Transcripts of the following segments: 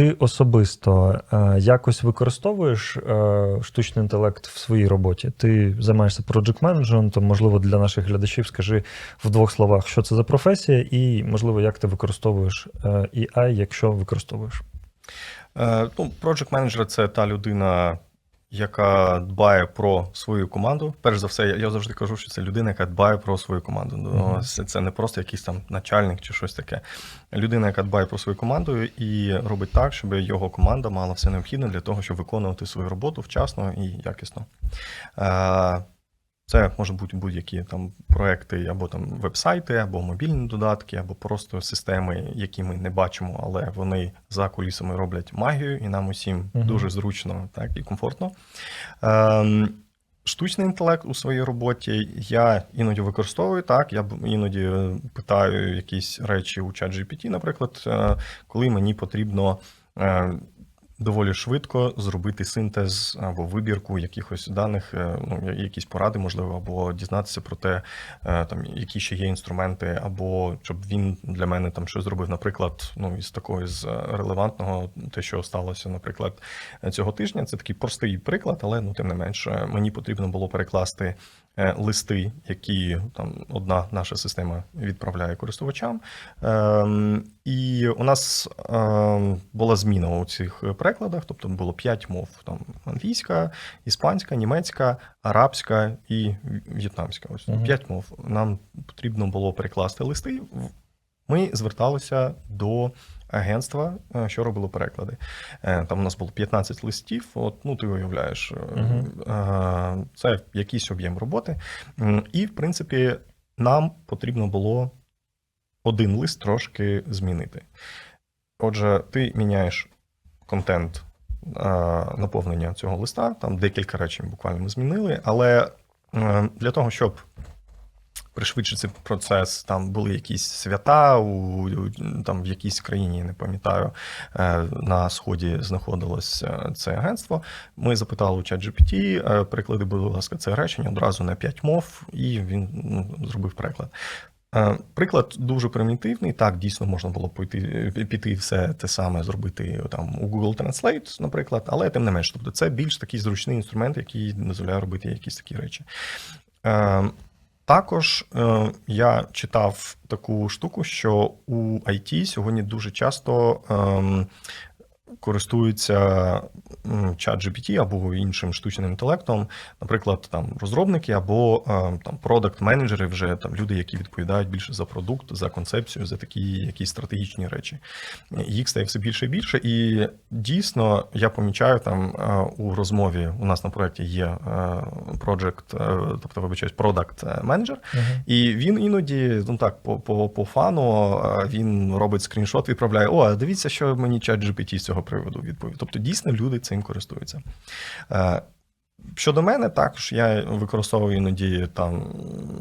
ти особисто е, якось використовуєш е, штучний інтелект в своїй роботі? Ти займаєшся project менеджментом можливо, для наших глядачів скажи в двох словах, що це за професія, і, можливо, як ти використовуєш е, AI, якщо використовуєш. Ну, Project менеджер це та людина, яка дбає про свою команду. Перш за все, я, я завжди кажу, що це людина, яка дбає про свою команду. Mm -hmm. Це, це не просто якийсь там начальник чи щось таке. Людина, яка дбає про свою команду і робить так, щоб його команда мала все необхідне для того, щоб виконувати свою роботу вчасно і якісно. Це можуть бути будь-які там проекти, або там веб-сайти, або мобільні додатки, або просто системи, які ми не бачимо, але вони за кулісами роблять магію, і нам усім Мгм. дуже зручно так, і комфортно. Ем, Штучний інтелект у своїй роботі я іноді використовую так. Я іноді е, питаю якісь речі у ChatGPT, наприклад, е, коли мені потрібно е, доволі швидко зробити синтез або вибірку якихось даних, е, ну, якісь поради, можливо, або дізнатися про те, е, там, які ще є інструменти, або щоб він для мене там щось зробив, наприклад, ну, із такого з е, релевантного, те, що сталося, наприклад, цього тижня. Це такий простий приклад, але ну, тим не менше, мені потрібно було перекласти листи, які там одна наша система відправляє користувачам. Ем, І у нас ем, була зміна у цих перекладах, тобто було п'ять мов: там англійська, іспанська, німецька, арабська і в'єтнамська. Ось Мгм. п'ять мов. Нам потрібно було перекласти листи. Ми зверталися до агентства, е, що робило переклади. Е, Там у нас було 15 листів. От, ну ти уявляєш, е, це якийсь об'єм роботи. І, в принципі, нам потрібно було один лист трошки змінити. Отже, ти міняєш контент наповнення цього листа, там декілька речень буквально ми змінили, але для того, щоб пришвидшити процес, там були якісь свята у, там в якійсь країні, не пам'ятаю, е, на сході знаходилось е, це агентство. Ми запитали у ChatGPT, е, переклади, будь ласка, це речення одразу на 5 мов, і він ну, зробив переклад. Е, Приклад дуже примітивний. Так, дійсно можна було піти, піти все те саме зробити там у Google Translate, наприклад, але тим не менш, тобто це більш такий зручний інструмент, який дозволяє робити якісь такі речі. Також е, я читав таку штуку, що у IT сьогодні дуже часто е, користуються м, ChatGPT або іншим штучним інтелектом, наприклад, там розробники або е, там продакт-менеджери, вже там люди, які відповідають більше за продукт, за концепцію, за такі якісь стратегічні речі. Їх стає все більше і більше, і дійсно я помічаю там е, у розмові. У нас на проєкті є е, project, тобто вибачаюсь, продакт менеджер, Мгм. і він іноді, ну так, по, по, по фану він робить скріншот, відправляє: О, дивіться, що мені чат GPT з цього приводу відповів. Тобто, дійсно, люди цим користуються. Е, Щодо мене, також я використовую іноді там.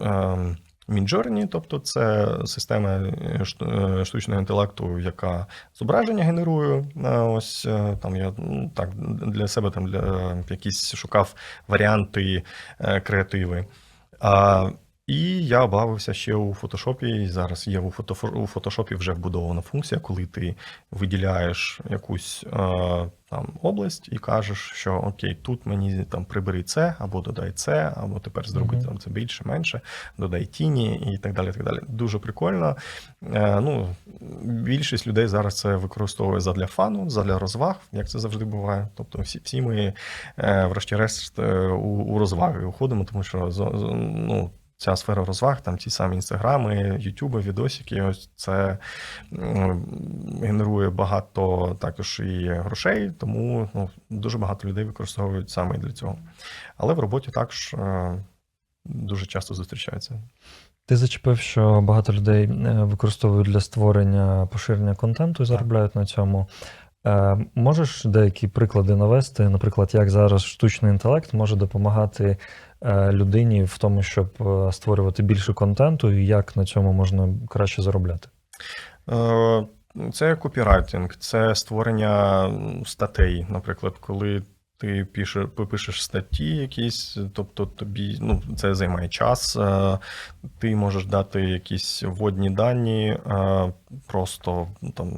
ем, Midjourney, тобто це система е, шту- е, штучного інтелекту, яка зображення генерує. Е, Ось е, там я ну, так для себе там для якісь шукав варіанти е, креативи. І я бавився ще у фотошопі. І зараз є у у фотошопі вже вбудована функція, коли ти виділяєш якусь е, там область і кажеш, що окей, тут мені там прибери це, або додай це, або тепер зроби Мгм. там це більше, менше, додай тіні і так далі. так далі. Дуже прикольно. Е, ну, більшість людей зараз це використовує задля фану, задля розваг, як це завжди буває. Тобто, всі, всі ми, е, врешті-решт, е, у, у розваги уходимо, тому що ну, ця сфера розваг, там ті самі інстаграми, ютуби, відосики, ось це генерує багато також і грошей, тому ну, дуже багато людей використовують саме для цього. Але в роботі також е, дуже часто зустрічається. Ти зачепив, що багато людей е, використовують для створення поширення контенту і заробляють на цьому. Е, Можеш деякі приклади навести, наприклад, як зараз штучний інтелект може допомагати людині в тому, щоб е, створювати більше контенту, і як на цьому можна краще заробляти? Е, Це копірайтинг, це створення статей, наприклад, коли ти пише, пишеш статті якісь, тобто тобі ну, це займає час. е, Ти можеш дати якісь вводні дані, е, просто там.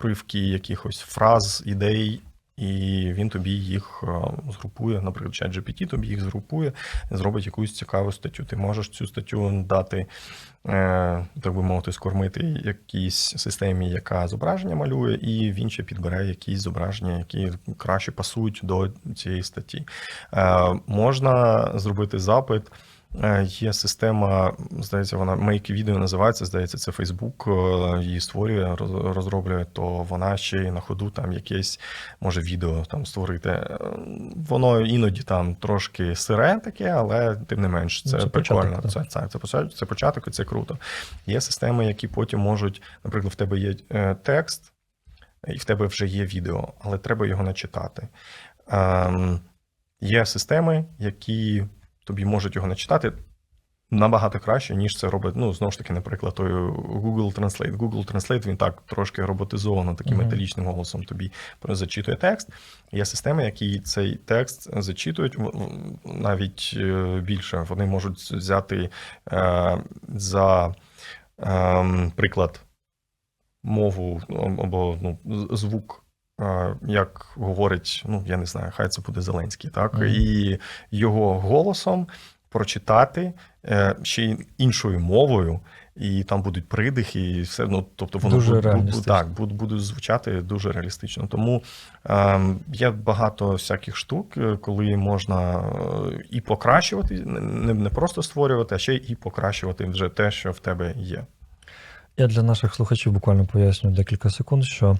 уривки якихось фраз, ідей, і він тобі їх е, згрупує, наприклад, ChatGPT тобі їх згрупує, зробить якусь цікаву статтю. Ти можеш цю статтю дати, е, так би мовити, скормити якійсь системі, яка зображення малює, і він ще підбере якісь зображення, які краще пасують до цієї статті. Е, Можна зробити запит. Е, Є система, здається, вона Make Video називається, здається, це Facebook е, її створює, розроблює, то вона ще й на ходу там якесь може відео там створити. Е, Воно іноді там трошки сире таке, але тим не менш, це, це прикольно. початок, це, це, це, це початок, і це круто. Є системи, які потім можуть, наприклад, в тебе є текст, і в тебе вже є відео, але треба його начитати. Ем, є системи, які тобі можуть його начитати набагато краще, ніж це робить. Ну, знову ж таки, наприклад, той Google Translate. Google Translate він так трошки роботизовано, таким Мгм. металічним голосом тобі зачитує текст. Є системи, які цей текст зачитують навіть е, більше. Вони можуть взяти е, за е, приклад мову або ну, звук. Як говорить, ну я не знаю, хай це буде Зеленський, так Мгм. і його голосом прочитати е, ще й іншою мовою, і там будуть придихи, і все. Ну тобто воно Дуже буде, так, буде, буде звучати дуже реалістично. Тому е, є багато всяких штук, е, коли можна е, і покращувати, не, не просто створювати, а ще і покращувати вже те, що в тебе є. Я для наших слухачів буквально поясню декілька секунд, що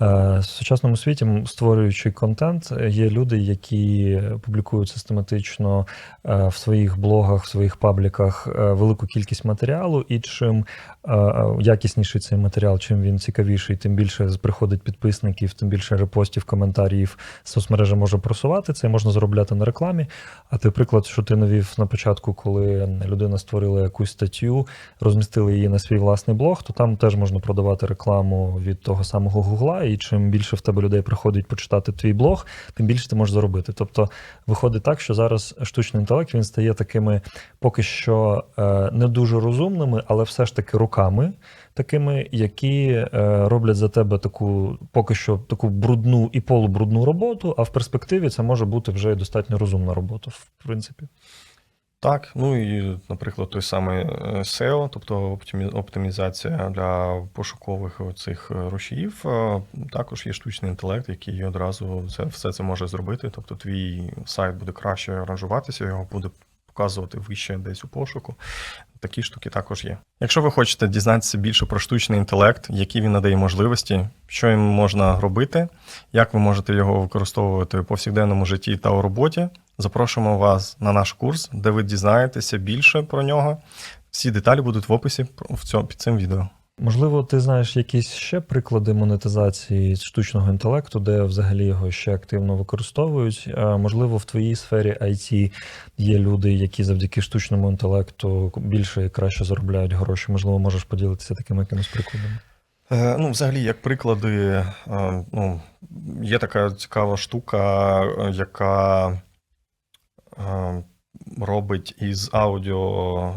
в сучасному світі, створюючи контент, е, є люди, які публікують систематично е, в своїх блогах, в своїх пабліках е, велику кількість матеріалу, і чим е, е, якісніший цей матеріал, чим він цікавіший, тим більше приходить підписників, тим більше репостів, коментарів соцмережа може просувати. Це можна заробляти на рекламі. А той приклад, що ти навів на початку, коли людина створила якусь статтю, розмістили її на свій власний блог, то там теж можна продавати рекламу від того самого Гугла. І чим більше в тебе людей приходить почитати твій блог, тим більше ти можеш заробити. Тобто виходить так, що зараз штучний інтелект він стає такими поки що е, не дуже розумними, але все ж таки руками. Такими, які е, роблять за тебе таку поки що таку брудну і полубрудну роботу, а в перспективі це може бути вже і достатньо розумна робота, в принципі. Так, ну і, наприклад, той самий е, SEO, тобто оптимі- оптимізація для пошукових цих рушіїв, е, також є штучний інтелект, який одразу це все це може зробити. Тобто, твій сайт буде краще ранжуватися, його буде показувати вище десь у пошуку. Такі штуки також є. Якщо ви хочете дізнатися більше про штучний інтелект, які він надає можливості, що їм можна робити, як ви можете його використовувати у повсякденному житті та у роботі, запрошуємо вас на наш курс, де ви дізнаєтеся більше про нього. Всі деталі будуть в описі під цим відео. Можливо, ти знаєш якісь ще приклади монетизації штучного інтелекту, де взагалі його ще активно використовують. А, Можливо, в твоїй сфері IT є люди, які завдяки штучному інтелекту більше і краще заробляють гроші. Можливо, можеш поділитися такими якимись прикладами. Е, Ну, взагалі, як приклади, е, ну, є така цікава штука, яка е, робить із аудіо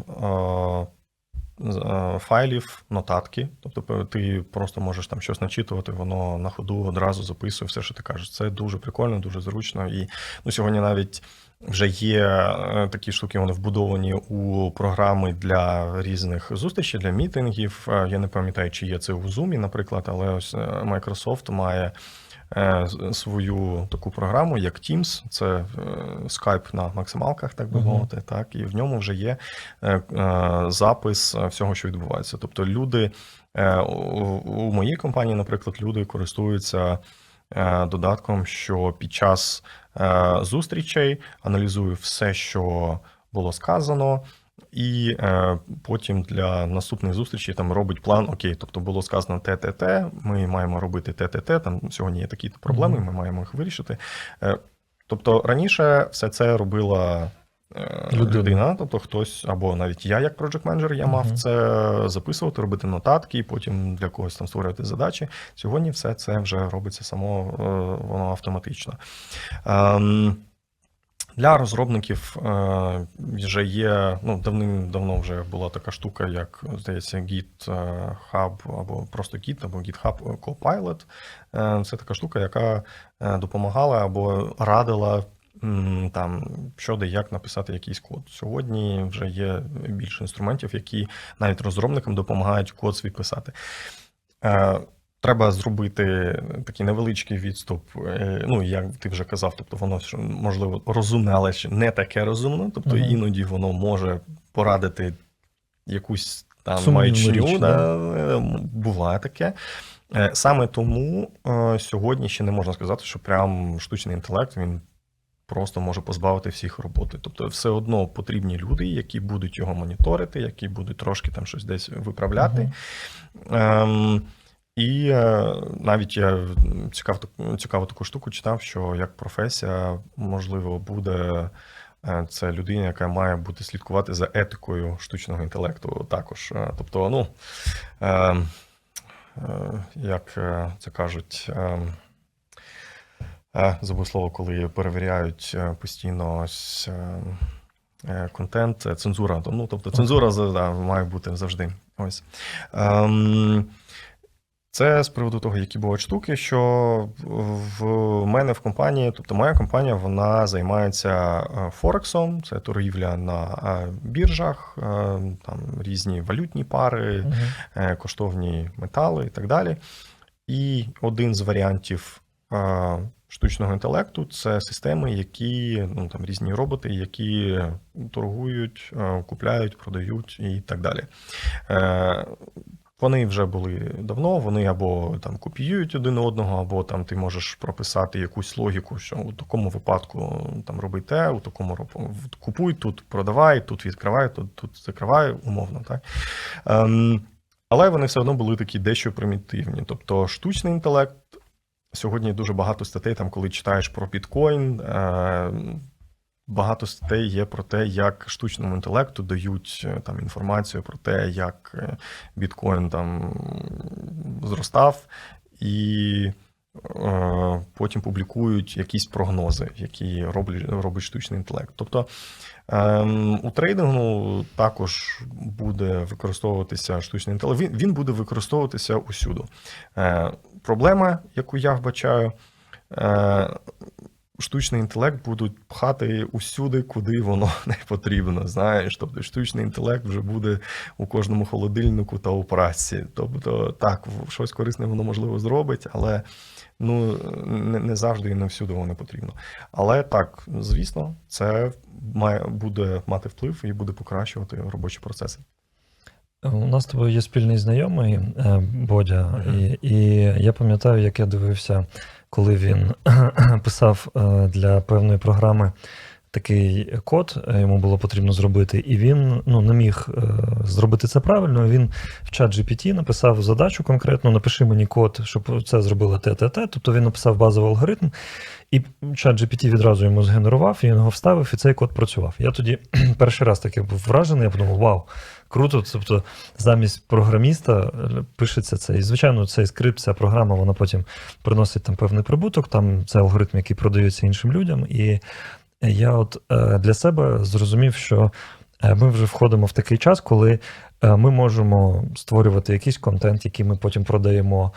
файлів нотатки. Тобто ти просто можеш там щось начитувати, воно на ходу одразу записує все, що ти кажеш. Це дуже прикольно, дуже зручно. І ну, сьогодні навіть вже є е, такі штуки, вони вбудовані у програми для різних зустрічей, для мітингів. Е, Я не пам'ятаю, чи є це у Zoom, наприклад, але ось е, Microsoft має свою таку програму, як Teams, це Skype на максималках, так би мовити. Так, і в ньому вже є запис всього, що відбувається. Тобто, люди у, моїй компанії, наприклад, люди користуються додатком, що під час зустрічей аналізую все, що було сказано. І е, потім для наступних зустрічей там робить план: окей, тобто було сказано те, те, те, ми маємо робити те, те, те. Там сьогодні є такі проблеми, ми маємо їх вирішити. Е, тобто раніше все це робила е, Людина. людина, тобто хтось, або навіть я, як проект менеджер, я мав це записувати, робити нотатки, і потім для когось там створювати задачі. Сьогодні все це вже робиться само, е, воно автоматично. Ем, Для розробників е, вже є, ну, давним-давно вже була така штука, як, здається, GitHub або просто Git, або GitHub Copilot. Е, Це така штука, яка е, допомагала або радила там, що де як написати якийсь код. Сьогодні вже є більше інструментів, які навіть розробникам допомагають код свій писати. Е, Треба зробити такий невеличкий відступ. е, Ну, як ти вже казав, тобто воно можливо розумне, але ще не таке розумне. Тобто Мгм. іноді воно може порадити якусь там Сумнівну Да, е, буває таке. Саме тому сьогодні ще не можна сказати, що прям штучний інтелект він просто може позбавити всіх роботи. Тобто, все одно потрібні люди, які будуть його моніторити, які будуть трошки там щось десь виправляти. Ем, і е, навіть я цікав, цікаву таку штуку читав, що як професія, можливо, буде е, це людина, яка має бути слідкувати за етикою штучного інтелекту також. Е, Тобто, ну, е, е, як це кажуть, е, е, забув слово, коли перевіряють е, постійно ось, е, е, контент, е, цензура. Ну, тобто, цензура да, має бути завжди. Ось. Ем, це з приводу того, які бувають штуки, що в мене в компанії, тобто моя компанія, вона займається е, Форексом, це торгівля на е, біржах, е, там різні валютні пари, е, коштовні метали і так далі. І один з варіантів е, штучного інтелекту це системи, які ну там різні роботи, які торгують, купляють, продають і так далі. Е, Вони вже були давно, вони або там копіюють один одного, або там ти можеш прописати якусь логіку, що у такому випадку там роби те, у такому купуй, тут продавай, тут відкривай, тут, тут закривай, умовно, так. Ем, але вони все одно були такі дещо примітивні. Тобто штучний інтелект. Сьогодні дуже багато статей, там, коли читаєш про біткоін, е, багато статей є про те, як штучному інтелекту дають е, там інформацію про те, як е, біткоін там зростав, і потім публікують якісь прогнози, які роблять, робить штучний інтелект. Тобто ем, у трейдингу також буде використовуватися штучний інтелект. Він, він буде використовуватися усюди. Е, проблема, яку я вбачаю, е, штучний інтелект будуть пхати усюди, куди воно не потрібно. Знаєш, тобто штучний інтелект вже буде у кожному холодильнику та у праці. Тобто, так, щось корисне воно можливо зробить, але ну не, не завжди і не всюди воно потрібно. Але так, звісно, це має буде мати вплив і буде покращувати робочі процеси. У нас з тобою є спільний знайомий е, Бодя, і, і я пам'ятаю, як я дивився, коли він писав е, для певної програми такий код, е, йому було потрібно зробити, і він ну, не міг е, зробити це правильно. Він в чат GPT написав задачу конкретну: напиши мені код, щоб це зробило те, те. Тобто він написав базовий алгоритм, і чат GPT відразу йому згенерував, він його вставив, і цей код працював. Я тоді перший раз таки був вражений, я подумав, вау. Круто, тобто замість програміста е, пишеться це. І, звичайно, цей скрипт, ця програма, вона потім приносить там певний прибуток, там це алгоритм, який продається іншим людям. І я от е, для себе зрозумів, що е, ми вже входимо в такий час, коли е, ми можемо створювати якийсь контент, який ми потім продаємо.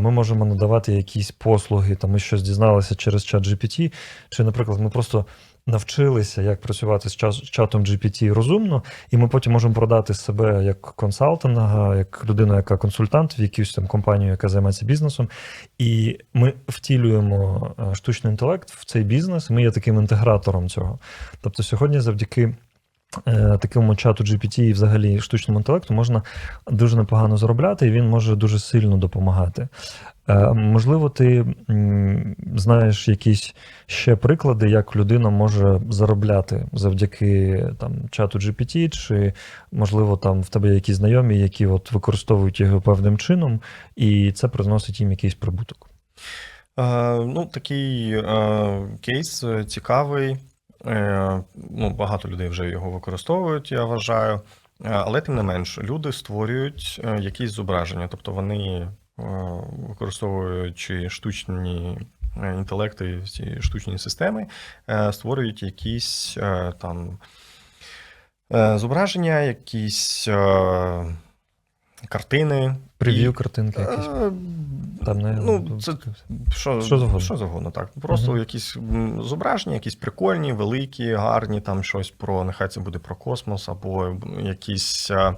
Ми можемо надавати якісь послуги, там ми щось дізналися через чат GPT, чи, наприклад, ми просто навчилися, як працювати з чатом GPT розумно, і ми потім можемо продати себе як консалтинга, як людина, яка консультант в якусь там компанію, яка займається бізнесом. І ми втілюємо е, штучний інтелект в цей бізнес. Ми є таким інтегратором цього. Тобто, сьогодні, завдяки е, такому чату GPT і взагалі штучному інтелекту можна дуже непогано заробляти, і він може дуже сильно допомагати. Е, Можливо, ти знаєш якісь ще приклади, як людина може заробляти завдяки там чату GPT, чи можливо там в тебе якісь знайомі, які от використовують його певним чином, і це приносить їм якийсь прибуток. Е, ну, такий е, кейс е, цікавий. Е, ну, багато людей вже його використовують, я вважаю. Е, Але тим не менш, люди створюють якісь зображення, тобто вони, використовуючи штучні е, інтелекти, ці штучні системи е, створюють якісь е, там е, зображення, якісь е, картини. Прев'ю картинки якісь. е, Там не ну, це що, Що завгодно. що завгодно, так. Просто Мгм. якісь зображення, якісь прикольні, великі, гарні, там щось про, нехай це буде про космос, або якісь е,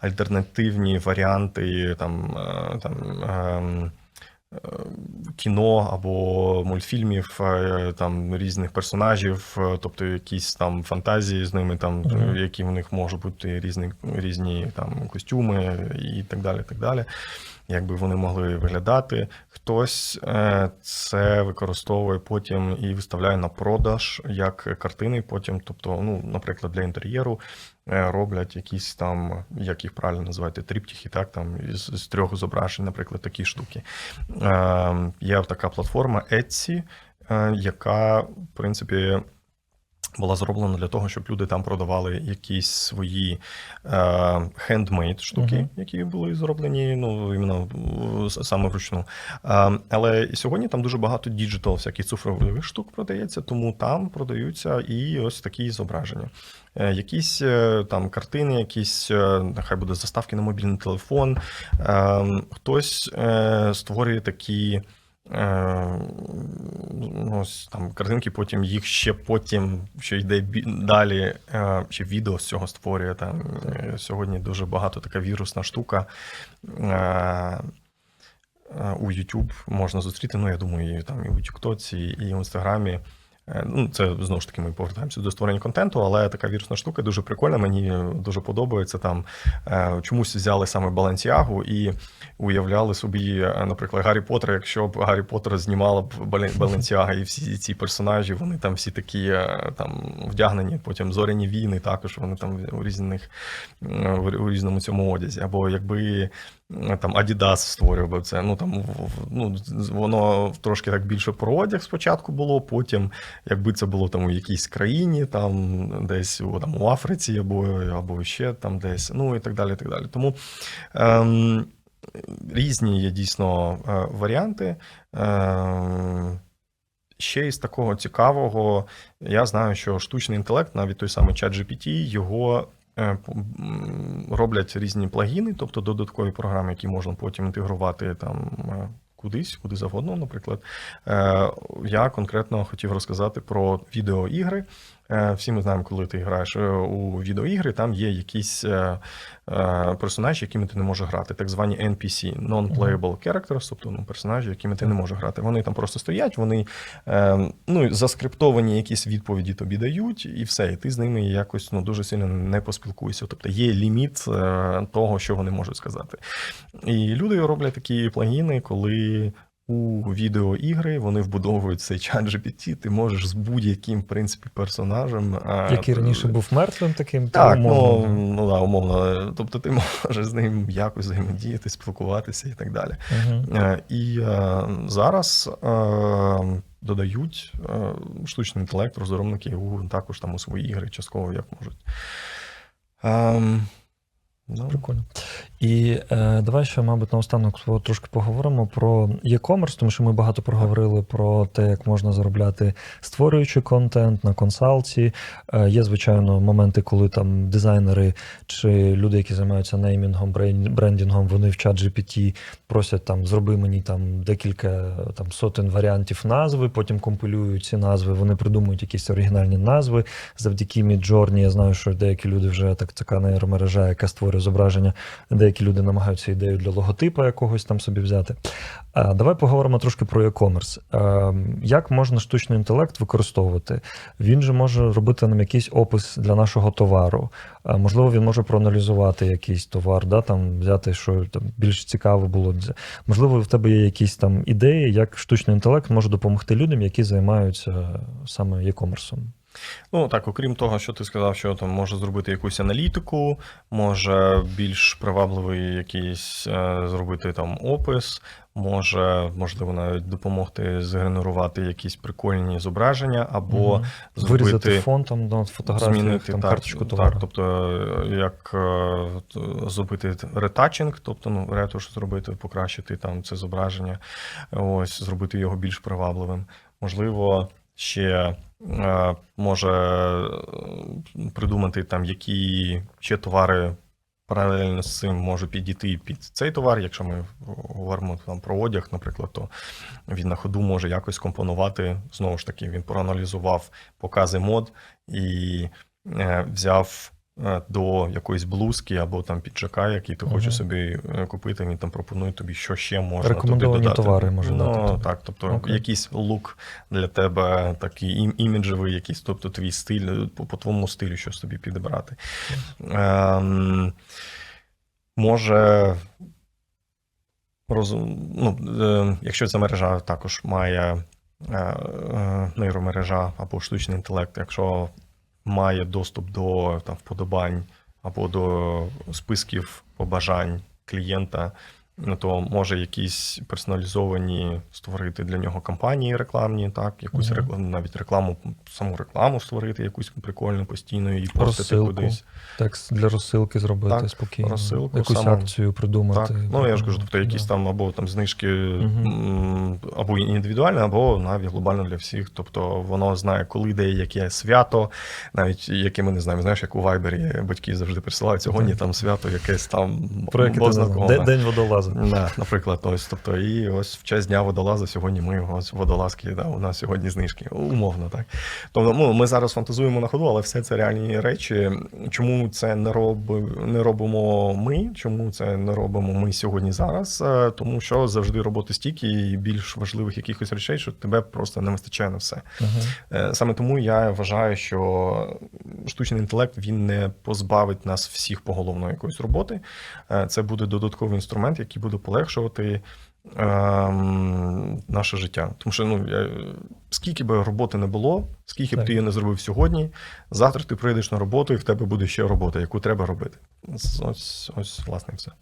альтернативні варіанти там, е, там, ем, кіно або мультфільмів е, там різних персонажів, е, тобто якісь там фантазії з ними, там, Мгм. які в них можуть бути різні, різні там костюми і так далі. так далі як би вони могли виглядати. Хтось це використовує потім і виставляє на продаж як картини. Потім, тобто, ну, наприклад, для інтер'єру роблять якісь там, як їх правильно називати, тріптіхи, так там з, з трьох зображень, наприклад, такі штуки. Е, Є така платформа Etsy, е, яка, в принципі, була зроблена для того, щоб люди там продавали якісь свої е, хендмейд штуки, Мгм. які були зроблені ну, іменно саме вручну. Е, але сьогодні там дуже багато діджитал, всяких цифрових штук продається, тому там продаються і ось такі зображення. Е, Якісь е, там картини, якісь, е, нехай буде заставки на мобільний телефон. Е, Хтось е, створює такі. Е, ну, ось там картинки, потім їх ще потім, що йде далі, е, ще відео з цього створює. Там е, сьогодні дуже багато така вірусна штука. У YouTube можна зустріти. Ну, я думаю, і там і у TikTok, і в Інстаграмі. Е, Ну, це знову ж таки ми повертаємося до створення контенту, але така вірусна штука дуже прикольна. Мені дуже подобається. Там е, чомусь взяли саме Балансіагу і уявляли собі, е, наприклад, Гаррі Поттера, якщо б Гаррі Поттер знімала б Баленсіага, і всі ці персонажі, вони там всі такі там вдягнені, потім зоряні війни, також вони там у різних у різному цьому одязі. Або якби там Adidas створював би це. Ну там ну, воно трошки так більше про одяг спочатку було, потім, якби це було там у якійсь країні, там десь у, там, у Африці, або, або ще там десь, ну і так далі. І так далі. Тому ем, різні є дійсно е, варіанти. Ем, Ще із такого цікавого, я знаю, що штучний інтелект, навіть той самий ChatGPT, його е, п- м, роблять різні плагіни, тобто додаткові програми, які можна потім інтегрувати там. е, Кудись, куди завгодно, наприклад. Е, Я конкретно хотів розказати про відеоігри. Е, Всі ми знаємо, коли ти граєш е, у відеоігри, там є якісь е, персонажі, якими ти не можеш грати, так звані NPC, non-playable characters, тобто ну, персонажі, якими ти не можеш грати. Вони там просто стоять, вони ну, заскриптовані якісь відповіді тобі дають, і все, і ти з ними якось ну, дуже сильно не поспілкуєшся. Тобто є ліміт того, що вони можуть сказати. І люди роблять такі плагіни, коли. У відеоігри вони вбудовують цей чат GPT, ти можеш з будь-яким в принципі персонажем. е, Який раніше був мертвим таким, так, то ну, умовно. ну да, умовно. Тобто ти можеш з ним якось взаємодіяти, спілкуватися і так далі. Е, І е, зараз е, додають е, штучний інтелект розробники у також там у свої ігри, частково як можуть. Ем, ну, Прикольно. І е, давай ще, мабуть, наостанок трошки поговоримо про e-commerce, тому що ми багато проговорили про те, як можна заробляти створюючи контент на консалті. Е, є, звичайно, моменти, коли там дизайнери чи люди, які займаються неймінгом, брен- брендінгом, вони в чат GPT просять там зроби мені там декілька там сотень варіантів назви, потім компілюють ці назви, вони придумують якісь оригінальні назви. Завдяки Midjourney я знаю, що деякі люди вже так така нейромережа, яка створює зображення. Деякі люди намагаються ідею для логотипа якогось там собі взяти. Давай поговоримо трошки про e-commerce. Як можна штучний інтелект використовувати? Він же може робити нам якийсь опис для нашого товару. Можливо, він може проаналізувати якийсь товар, да, там взяти, що там більш цікаво було. Можливо, в тебе є якісь там ідеї, як штучний інтелект може допомогти людям, які займаються саме e-commerce. Ну так, окрім того, що ти сказав, що там може зробити якусь аналітику, може більш привабливий якийсь е, зробити там опис, може, можливо, навіть допомогти згенерувати якісь прикольні зображення, або вирізати зробити фон там на фотографіях, змінити там так, карточку так, тобто, е, як е, зробити ретачинг, тобто ну, ретуш зробити, покращити там це зображення, ось зробити його більш привабливим. Можливо, ще е, може е, придумати там, які ще товари. Паралельно з цим можуть підійти під цей товар. Якщо ми говоримо там про одяг, наприклад, то він на ходу може якось компонувати. Знову ж таки, він проаналізував покази мод і е, взяв до якоїсь блузки або там піджака, який ти Мгм. хочеш собі е, купити, він там пропонує тобі, що ще можна Рекомендовані тобі додати. товари може ну, дати тобі. Так, тобто Окей. якийсь лук для тебе такий іміджевий, якийсь, тобто твій стиль, по, по твоєму стилю щось тобі підібрати. Ем, може. Роз... Ну, е, якщо ця мережа також має е, е, нейромережа або штучний інтелект, якщо має доступ до там, вподобань або до списків побажань клієнта, то може якісь персоналізовані створити для нього кампанії рекламні, так, якусь Мгм. рекламу, навіть рекламу, саму рекламу створити, якусь прикольну постійно і постити кудись. Текст для розсилки зробити Так, спокійно. розсилку Якусь саме. акцію придумати. Так, ну я ж кажу, тобто Да. якісь там або там знижки м, або індивідуальне, або навіть глобально для всіх. Тобто воно знає, коли де яке свято, навіть яке ми не знаємо. Знаєш, як у Вайбері батьки завжди присилають сьогодні Так. там свято, якесь там Про яке ти бозна не кого, знав. да. День водолаза. Да, наприклад, ось тобто, і ось в честь дня водолаза сьогодні ми ось водолазки, да, у нас сьогодні знижки, умовно так. Тобто, ну, ми зараз фантазуємо на ходу, але все це реальні речі. Чому це не, роб, не робимо ми? Чому це не робимо ми сьогодні зараз? Е, Тому що завжди роботи стільки і більш важливих якихось речей, що тебе просто не вистачає на все. Е, Саме тому я вважаю, що штучний інтелект він не позбавить нас всіх поголовно якоїсь роботи. Е, Це буде додатковий інструмент, який буде полегшувати ем, наше життя. Тому що ну, я, скільки би роботи не було, скільки б Так. ти її не зробив сьогодні, завтра ти прийдеш на роботу, і в тебе буде ще робота, яку треба робити. Ось, ось, власне, все.